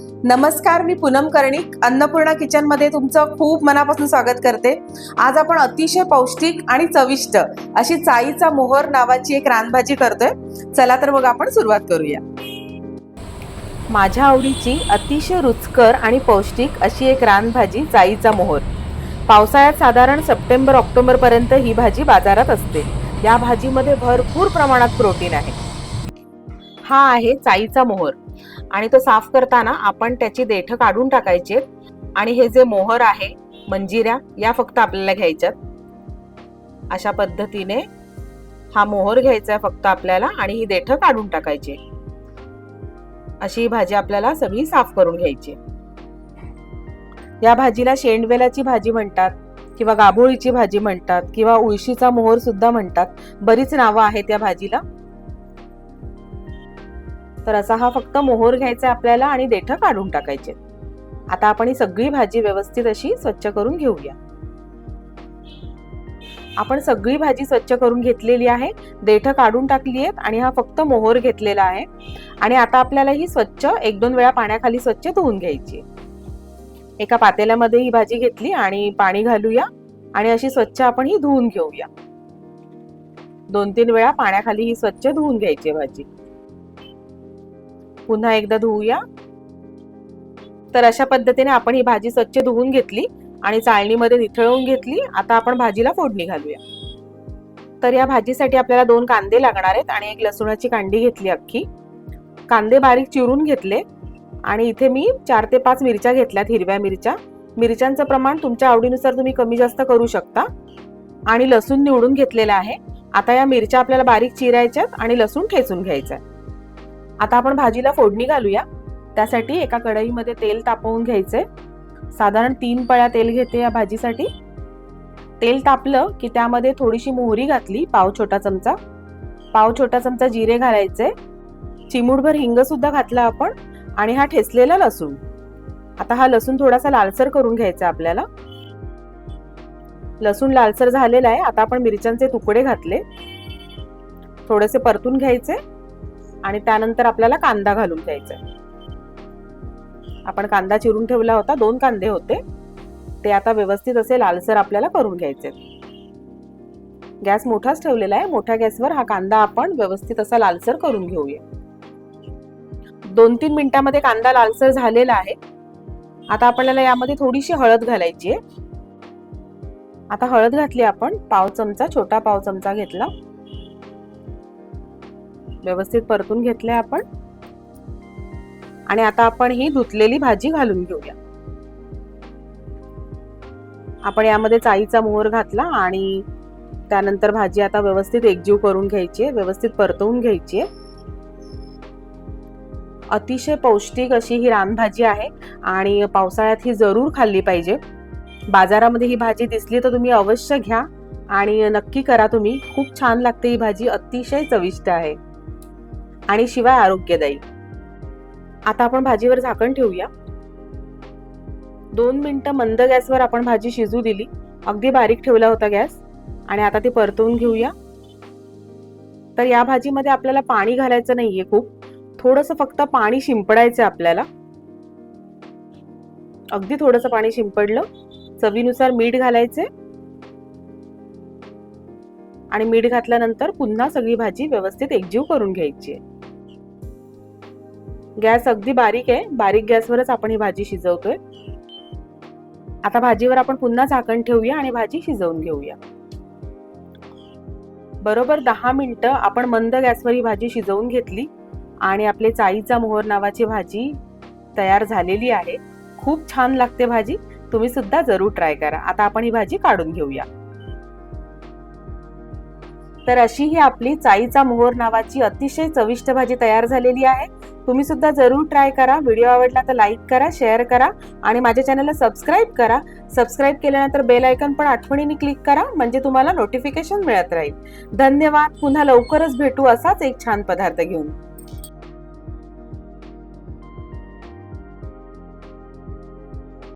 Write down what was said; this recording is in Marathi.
नमस्कार मी पूनम कर्णिक अन्नपूर्णा किचनमध्ये तुमचं खूप मनापासून स्वागत करते. आज आपण अतिशय पौष्टिक आणि चविष्ट अशी चाईचा मोहर नावाची एक रानभाजी करतोय. चला तर मग आपण सुरुवात करूया. माझ्या आवडीची अतिशय रुचकर आणि पौष्टिक अशी एक रानभाजी चाईचा मोहर. पावसाळ्यात साधारण सप्टेंबर ऑक्टोबर पर्यंत ही भाजी बाजारात असते. या भाजीमध्ये भरपूर प्रमाणात प्रोटीन आहे. हा आहे चाईचा मोहर. आणि तो साफ करताना आपण त्याची देठ काढून टाकायचे आणि हे जे मोहर आहे मंजिऱ्या या फक्त आपल्याला घ्यायच्यात. अशा पद्धतीने हा मोहर घ्यायचा आहे फक्त आपल्याला आणि ही देठ काढून टाकायची अशी ही भाजी आपल्याला सगळी साफ करून घ्यायची या भाजीला शेंडवेलाची भाजी म्हणतात किंवा गाभोळीची भाजी म्हणतात किंवा उळशीचा मोहर सुद्धा म्हणतात. बरीच नावं आहेत या भाजीला. तर असा हा फक्त मोहर घ्यायचा आपल्याला आणि देठ काढून टाकायचे. आता आपण ही सगळी भाजी व्यवस्थित अशी स्वच्छ करून घेऊया. आपण सगळी भाजी स्वच्छ करून घेतलेली आहे देठ काढून टाकली आहेत आणि हा फक्त मोहर घेतलेला आहे. आणि आता आपल्याला ही स्वच्छ एक दोन वेळा पाण्याखाली स्वच्छ धुवून घ्यायची एका पातेल्यामध्ये ही भाजी घेतली आणि पाणी घालूया आणि अशी स्वच्छ आपण ही धुवून घेऊया. दोन तीन वेळा पाण्याखाली ही स्वच्छ धुवून घ्यायची भाजी. पुन्हा एकदा धुवूया तर अशा पद्धतीने आपण ही भाजी स्वच्छ धुवून घेतली आणि चाळणीमध्ये निथळवून घेतली. आता आपण भाजीला फोडणी घालूया. तर या भाजीसाठी आपल्याला दोन कांदे लागणार आहेत आणि एक लसूणाची कांडी घेतली अख्खी. कांदे बारीक चिरून घेतले आणि इथे मी चार ते पाच मिरच्या घेतल्यात हिरव्या मिरच्या. मिरच्यांचं प्रमाण तुमच्या आवडीनुसार तुम्ही कमी जास्त करू शकता. आणि लसूण निवडून घेतलेला आहे. आता या मिरच्या आपल्याला बारीक चिरायच्यात आणि लसूण ठेचून घ्यायचं आहे आता आपण भाजीला फोडणी घालूया. त्यासाठी एका कढईमध्ये तेल तापवून घ्यायचंय साधारण तीन पळ्या तेल घेते या भाजीसाठी. तेल तापलं की त्यामध्ये थोडीशी मोहरी घातली पाव छोटा चमचा. पाव छोटा चमचा जिरे घालायचे. चिमूटभर हिंग सुद्धा घातला आपण आणि हा ठेचलेला लसूण. आता हा लसूण थोडासा लालसर करून घ्यायचा आपल्याला. लसूण लालसर झालेला आहे. आता आपण मिरच्यांचे तुकडे घातले. थोडेसे परतून घ्यायचे. आणि त्यानंतर आपल्याला कांदा घालून घ्यायचा आपण कांदा चिरून ठेवला होता दोन कांदे होते. ते आता व्यवस्थित असे लालसर आपल्याला करून घ्यायचे गॅस मोठाच ठेवलेला आहे. मोठ्या गॅसवर हा कांदा आपण व्यवस्थित असा लालसर करून घेऊया. दोन तीन मिनिटांमध्ये कांदा लालसर झालेला आहे. आता आपल्याला यामध्ये थोडीशी हळद घालायची आहे. आता हळद घातली आपण पाव चमचा छोटा पाव चमचा घेतला. व्यवस्थित परतून घेतले आपण. आणि आता आपण ही धुतलेली भाजी घालून घेऊया. आपण यामध्ये चाईचा मोहर घातला आणि त्यानंतर भाजी आता व्यवस्थित एकजीव करून घ्यायची आहे व्यवस्थित परतवून घ्यायची आहे. अतिशय पौष्टिक अशी ही रानभाजी आहे आणि पावसाळ्यात ही जरूर खाल्ली पाहिजे. बाजारामध्ये ही भाजी दिसली तर तुम्ही अवश्य घ्या आणि नक्की करा तुम्ही. खूप छान लागते ही भाजी अतिशय चविष्ट आहे. आणि शिवाय आरोग्यदायी. आता आपण भाजीवर झाकण ठेवूया. दोन मिनटं मंद गॅसवर आपण भाजी शिजू दिली. अगदी बारीक ठेवला होता गॅस. आणि आता ती परतवून घेऊया. तर या भाजीमध्ये आपल्याला पाणी घालायचं नाहीये खूप. थोडस फक्त पाणी शिंपडायचं आपल्याला. अगदी थोडस पाणी शिंपडलं. चवीनुसार मीठ घालायचे आणि मीठ घातल्यानंतर पुन्हा सगळी भाजी व्यवस्थित एकजीव करून घ्यायची गॅस अगदी बारीक आहे. बारीक गॅसवरच आपण ही भाजी शिजवतोय. आता भाजीवर आपण पुन्हा झाकण ठेवूया आणि भाजी शिजवून घेऊया. बरोबर दहा मिनिटं आपण मंद गॅसवर ही भाजी शिजवून घेतली आणि आपले चाईचा मोहर नावाची भाजी तयार झालेली आहे. खूप छान लागते भाजी. तुम्ही सुद्धा जरूर ट्राय करा. आता आपण ही भाजी काढून घेऊया. तर अशी ही आपली चाईचा मोहर नावाची अतिशय चविष्ट भाजी तयार झालेली आहे. तुम्ही सुद्धा जरूर ट्राय करा. व्हिडिओ आवडला तर लाईक करा शेअर करा आणि माझ्या चॅनलला सबस्क्राईब करा. सबस्क्राईब केल्यानंतर बेल आयकन पण आठवणीने क्लिक करा म्हणजे तुम्हाला नोटिफिकेशन मिळत राहील. धन्यवाद. पुन्हा लवकरच भेटू असाच एक छान पदार्थ घेऊन.